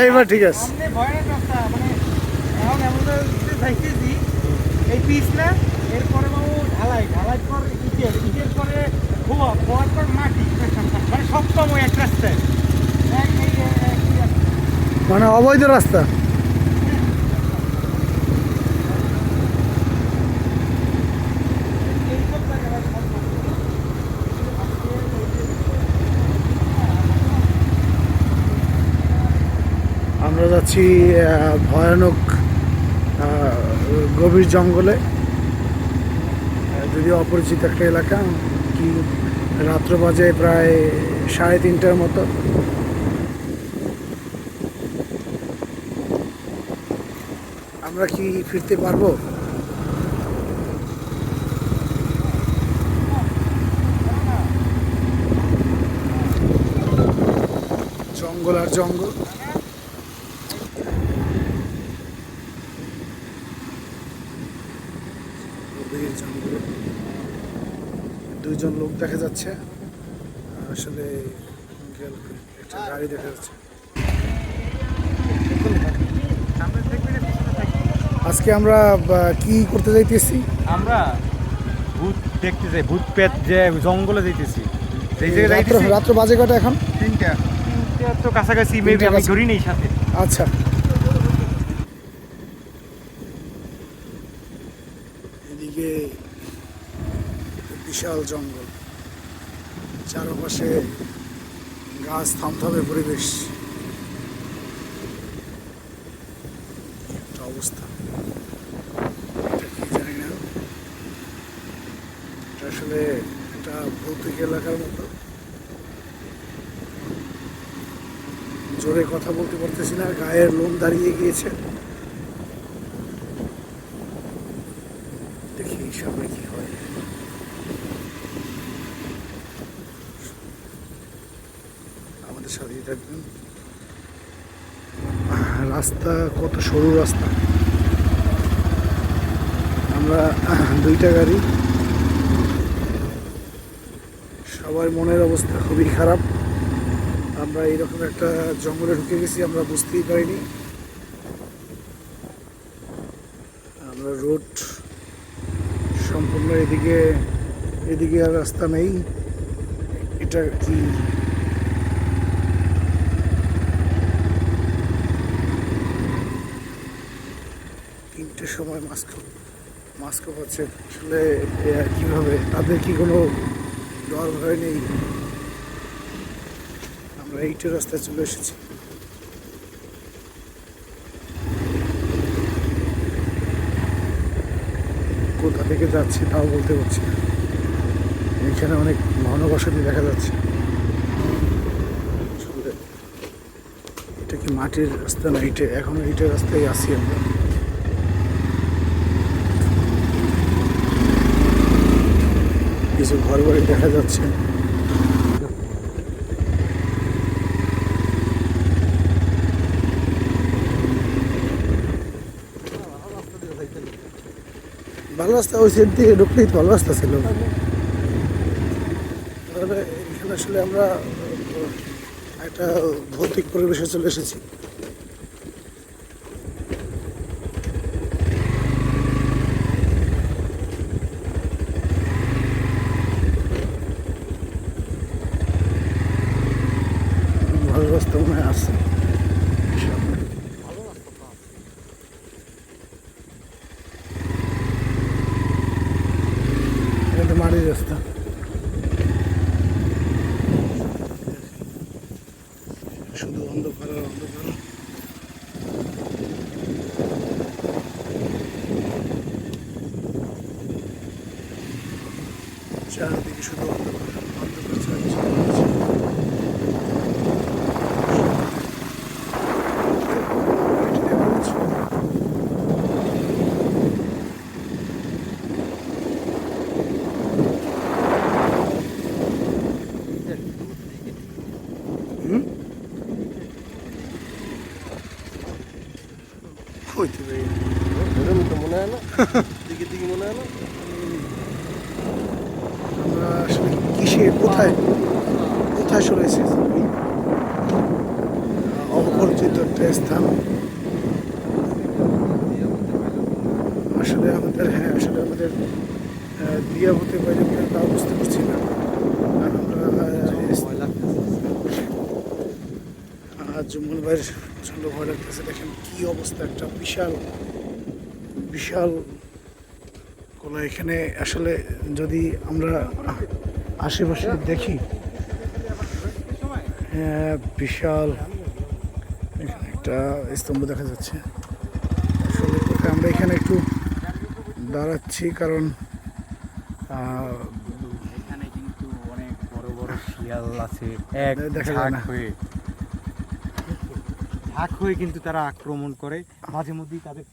এইবার ঠিক আছে। মানে এই পিচ না এরপরে বাবু ঢালাই ঢালাই পর ইটের ইটের পরে খোয়া খোয়ার পর মাটি মানে সপ্তম এক রাস্তায়। মানে অবৈধ রাস্তা। যাচ্ছি ভয়ানক গভীর জঙ্গলে। যদিও অপরিচিত একটা এলাকা, কি রাত্র বাজে প্রায় সাড়ে তিনটার মতো। আমরা কি ফিরতে পারব? জঙ্গল আর জঙ্গল। দুইজন লোক দেখা যাচ্ছে। আসলে একটা গাড়ি দেখা যাচ্ছে। আজকে আমরা কি করতে যাইতেছি? আমরা ভূত দেখতে যাই ভূত পেট যে জঙ্গলে যাইতেছি। রাত্র বাজে কটা এখন? তিনটা। তিনটা তো কাছাকাছি মেবি আমি ধরি নেই সাথে। আচ্ছা এদিকে বিশাল জঙ্গল। চারপাশে গাছ থমথমে পরিবেশ। একটা অবস্থা। এটা কি এটা আসলে ভৌতিক এলাকার মতো। জোরে কথা বলতে পারতেছি না, গায়ের লোম দাঁড়িয়ে গিয়েছে। দেখি সামনে কি হয়। রাস্তা কত সরু রাস্তা। আমরা দুইটা গাড়ি। সবার মনের অবস্থা খুবই খারাপ। আমরা এইরকম একটা জঙ্গলে ঢুকে গেছি, আমরা বুঝতেই পারিনি। আমরা রোড সম্পূর্ণ এদিকে এদিকে আর রাস্তা নেই। এটা কি তিনটের সময় মাস্ক। মাস্ক পাচ্ছে আসলে কীভাবে, তাদের কি কোনো ডর ভয় নেই আমরা এইটা রাস্তায় চলে এসেছি। কোথা থেকে যাচ্ছি তাও বলতে পারছি না। এখানে অনেক ঘনবসতি দেখা যাচ্ছে। এটা কি মাটির রাস্তা না ইটে এখনও ইটের রাস্তায় আছি আমরা। কিছু ঘর বাড়ি দেখা যাচ্ছে। ভালো রাস্তা ওই সাইড দিয়ে ঢুকলেই তো ভালো রাস্তা ছিল। এখানে আসলে আমরা একটা ভৌতিক পরিবেশে চলে এসেছি। ভালো রাস্তা মনে আছে। মাটির রাস্তা। শুধু অন্ধকার অন্ধকার। চারদিকে শুধু অন্ধকার অন্ধকার চারিদিকে। এটি দেখা যাচ্ছে। হুম হইতে পারি মনে হয় না। দিকে দিকে মনে হয় না? আমরা আসলে কিসে কোথায়? কোথায় সরে এসেছি পরিচিত একটা স্থান। আসলে আমাদের হ্যাঁ আসলে আমাদের দিয়া হতে পারে কিনা তা বুঝতে পারছি না। কারণ আমরা জুম্মন ভাইয়ের প্রচণ্ড ভয় লাগতেছে। দেখেন কি অবস্থা একটা বিশাল বিশাল কোলা। এখানে আসলে যদি আমরা আশেপাশে দেখি হ্যাঁ বিশাল এখানে একটা স্তম্ভ দেখা যাচ্ছে। আসলে আমরা এখানে একটু দাঁড়াচ্ছি কারণ এখানে কিন্তু অনেক বড় বড় শিয়াল আছে এক দেখা যায় না। ঝাঁক হয়ে কিন্তু তারা আক্রমণ করে। মাঝে মধ্যেই তাদের